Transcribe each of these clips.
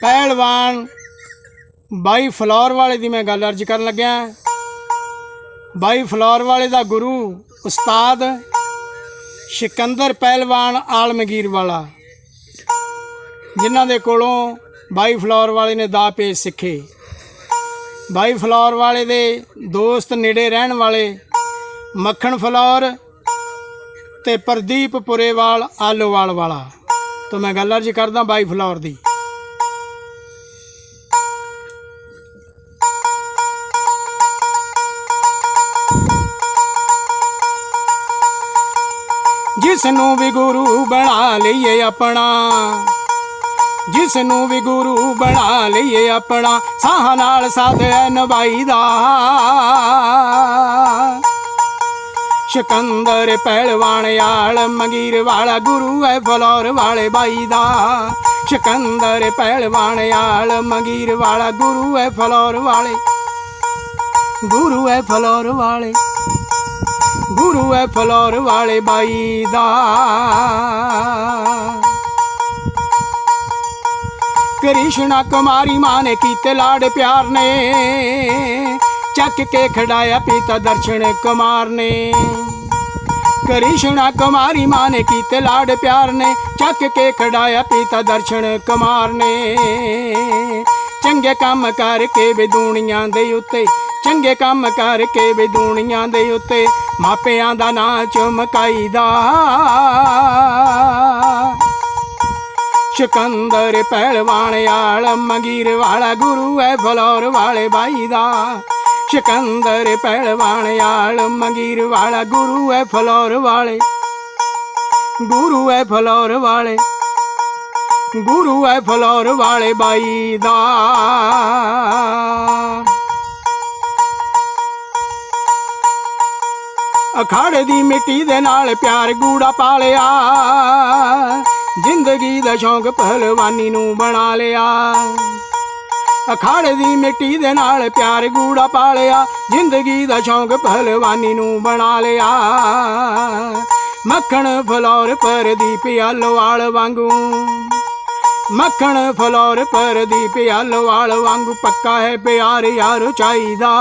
ਪਹਿਲਵਾਨ ਬਾਈ ਫਲੋਰ ਵਾਲੇ ਦੀ ਮੈਂ ਗੱਲ ਅਰਜ ਕਰਨ ਲੱਗਿਆ। ਬਾਈ ਫਲੋਰ ਵਾਲੇ ਦਾ ਗੁਰੂ ਉਸਤਾਦ ਸਿਕੰਦਰ ਪਹਿਲਵਾਨ ਆਲਮਗੀਰ ਵਾਲਾ, ਜਿਨ੍ਹਾਂ ਦੇ ਕੋਲੋਂ ਬਾਈ ਫਲੋਰ ਵਾਲੇ ਨੇ ਦਾ ਪੇਜ ਸਿੱਖੇ। ਬਾਈ ਫਲੋਰ ਵਾਲੇ ਦੇ ਦੋਸਤ ਨੇੜੇ ਰਹਿਣ ਵਾਲੇ ਮੱਖਣ ਫਲੋਰ ਤੇ ਪ੍ਰਦੀਪ ਪੁਰੇਵਾਲ ਆਲੋਵਾਲ ਵਾਲਾ। ਤੋਂ ਮੈਂ ਗੱਲ ਅਰਜ ਕਰਦਾ ਬਾਈ ਫਲੋਰ ਦੀ। ਜਿਸ ਨੂੰ ਵੀ ਗੁਰੂ ਬਣਾ ਲਈਏ ਆਪਣਾ ਜਿਸ ਨੂੰ ਵੀ ਗੁਰੂ ਬਣਾ ਲਈਏ ਆਪਣਾ, ਸਾਹ ਨਾਲ ਸਾਧ ਹੈ ਦਾ। ਸ਼ਕੰਦਰ ਪਹਿਲਵਾਨ ਆਲ ਮੰਗੀਰ ਵਾਲਾ, ਗੁਰੂ ਹੈ ਫਲੋਰ ਵਾਲੇ ਬਾਈ ਦਾ। ਸ਼ਕੰਦਰ ਪਹਿਲਵਾਨ ਆਲ ਮੰਗੀਰ ਵਾਲਾ, ਗੁਰੂ ਹੈ ਫਲੋਰ ਵਾਲੇ, ਗੁਰੂ ਹੈ ਫਲੋਰ ਵਾਲੇ। ਗੁਰੂ ਹੈ ਫਲੋਰ ਵਾਲੇ ਬਾਈ ਦਾ। ਕ੍ਰਿਸ਼ਨਾ ਕੁਮਾਰੀ ਮਾਂ ਨੇ ਕੀਤੇ ਲਾੜ ਪਿਆਰ ਨੇ, ਚੱਕ ਕੇ ਖੜਾਇਆ ਪੀਤਾ ਦਰਸ਼ਨ ਕੁਮਾਰ ਨੇ। ਕ੍ਰਿਸ਼ਨਾ ਕੁਮਾਰੀ ਮਾਂ ਨੇ ਕੀਤੇ ਲਾੜ ਪਿਆਰ ਨੇ, ਚੱਕ ਕੇ ਖੜਾਇਆ ਪੀਤਾ ਦਰਸ਼ਨ ਕੁਮਾਰ ਨੇ। ਚੰਗੇ ਕੰਮ ਕਰਕੇ ਵੀ ਦੁਨੀਆਂ ਦੇ ਉੱਤੇ, ਚੰਗੇ ਕੰਮ ਕਰਕੇ ਵੀ ਦੁਨੀਆਂ ਦੇ ਉੱਤੇ ਮਾਪਿਆਂ ਦਾ ਨਾਂ ਚਮਕਾਈਦਾ। ਸ਼ਕੰਦਰ ਪਹਿਲਵਾਨ ਆਲ ਮੰਗੀਰ ਵਾਲਾ, ਗੁਰੂ ਹੈ ਫਲੋਰ ਵਾਲੇ ਬਾਈ ਦਾ। ਸ਼ਕੰਦਰ ਪਹਿਲਵਾਨ ਆਲ ਮੰਗੀਰ ਵਾਲਾ, ਗੁਰੂ ਹੈ ਫਲੋਰ ਵਾਲੇ। ਗੁਰੂ ਹੈ ਫਲੋਰ ਵਾਲੇ। ਗੁਰੂ ਹੈ ਫਲੋਰ ਵਾਲੇ ਬਾਈ ਦਾ। ਅਖਾੜੇ ਦੀ ਮਿੱਟੀ ਦੇ ਨਾਲ ਪਿਆਰ ਗੂੜਾ ਪਾਲਿਆ। ਜ਼ਿੰਦਗੀ ਦਾ ਸ਼ੌਂਕ ਪਹਿਲਵਾਨੀ ਨੂੰ ਬਣਾ ਲਿਆ। ਅਖਾੜੇ ਦੀ ਮਿੱਟੀ ਦੇ ਨਾਲ ਪਿਆਰ ਗੂੜਾ ਪਾਲਿਆ। ਜ਼ਿੰਦਗੀ ਦਾ ਸ਼ੌਂਕ ਪਹਿਲਵਾਨੀ ਨੂੰ ਬਣਾ ਲਿਆ। ਮੱਖਣ ਫਲੋਰ ਪਰਦੀਪ ਆਲੋਵਾਲ ਵਾਂਗੂ। ਮੱਖਣ ਫਲੋਰ ਪਰਦੀਪ ਆਲੋਵਾਲ ਵਾਂਗੂ ਪੱਕਾ ਹੈ ਪਿਆਰ ਯਾਰ ਚਾਹੀਦਾ।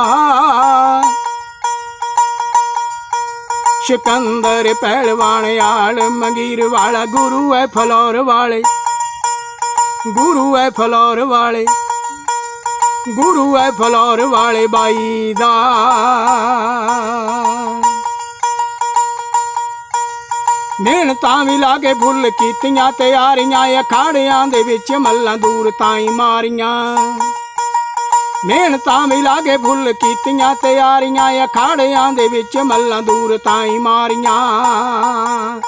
ਸ਼ਿਕੰਦਰ ਪਹਿਲਵਾਨ ਆਲ ਮੰਗੀਰ ਵਾਲਾ, ਗੁਰੂ ਹੈ ਫਲੋਰ ਵਾਲੇ। ਗੁਰੂ ਹੈ ਫਲੋਰ ਵਾਲੇ। ਗੁਰੂ ਹੈ ਫਲੋਰ ਵਾਲੇ ਬਾਈ ਦਾ। ਮਿਹਨਤਾਂ ਵੀ ਲਾ ਕੇ ਫੁੱਲ ਕੀਤੀਆਂ, ਤਿਆਰੀਆਂ ਅਖਾੜਿਆਂ ਦੇ ਵਿੱਚ ਮੱਲਾਂ ਦੂਰ ਤਾਈ ਮਾਰੀਆਂ। ਮਿਹਨਤਾਂ ਵੀ ਲਾ ਕੇ ਫੁੱਲ ਕੀਤੀਆਂ, ਤਿਆਰੀਆਂ ਅਖਾੜਿਆਂ ਦੇ ਵਿੱਚ ਮੱਲਾਂ ਦੂਰ ਤਾਈ ਮਾਰੀਆਂ।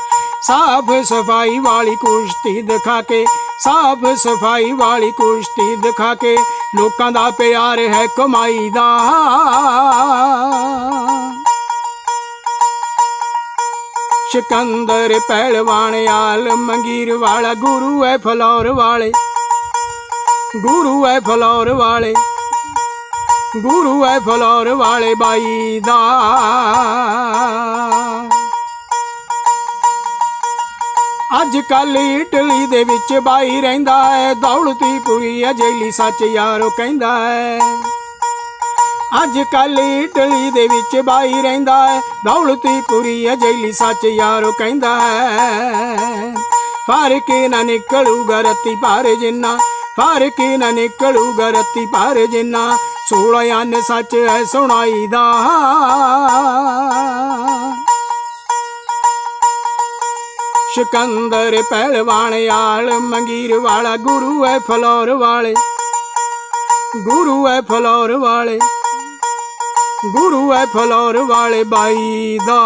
ਸਾਫ਼ ਸਫ਼ਾਈ ਵਾਲੀ ਕੁਸ਼ਤੀ ਦਿਖਾ ਕੇ, ਸਾਫ਼ ਸਫ਼ਾਈ ਵਾਲੀ ਕੁਸ਼ਤੀ ਦਿਖਾ ਕੇ ਲੋਕਾਂ ਦਾ ਪਿਆਰ ਹੈ ਕਮਾਈ ਦਾ। ਸ਼ਿਕੰਦਰ ਪਹਿਲਵਾਨ ਆਲ ਮੰਗੀਰ ਵਾਲਾ ਗੁਰੂ ਹੈ ਫਲੌਰ ਵਾਲੇ, ਗੁਰੂ ਹੈ ਫਲੌਰ ਵਾਲੇ। ਗੁਰੂ ਹੈ ਫਲੋਰ ਵਾਲੇ ਬਾਈ ਦਾ। ਅੱਜ ਕੱਲ ਇਟਲੀ ਦੇ ਵਿੱਚ ਬਾਈ ਰਹਿੰਦਾ ਹੈ ਦੌਲਤੀ ਪੂਰੀ ਅਜੇਲੀ ਸੱਚ ਯਾਰੋ ਕਹਿੰਦਾ ਹੈ ਅੱਜ ਕੱਲ ਇਟਲੀ ਦੇ ਵਿੱਚ ਬਾਈ ਰਹਿੰਦਾ ਹੈ ਦੌਲਤੀ ਪੂਰੀ ਅਜੇਲੀ ਸੱਚ ਯਾਰੋ ਕਹਿੰਦਾ ਹੈ ਫ਼ਰਕ ਨਾ ਨਿਕਲੂਗਾ ਰੱਤੀ ਭਾਰ ਜਿੰਨਾ, ਫ਼ਰਕ ਨਾ ਨਿਕਲੂਗਾ ਰੱਤੀ ਭਾਰ ਜਿੰਨਾ। 16 ਅੰਨ ਸੱਚ ਹੈ, ਸੁਣਾਈ ਦਾ। ਸ਼ਕੰਦਰ ਪਹਿਲਵਾਨ ਆਲ ਮੰਗੀਰ ਵਾਲਾ, ਗੁਰੂ ਹੈ ਫਲੋਰ ਵਾਲੇ। ਗੁਰੂ ਹੈ ਫਲੋਰ ਵਾਲੇ, ਗੁਰੂ ਹੈ ਫਲੋਰ ਵਾਲੇ ਬਾਈ ਦਾ।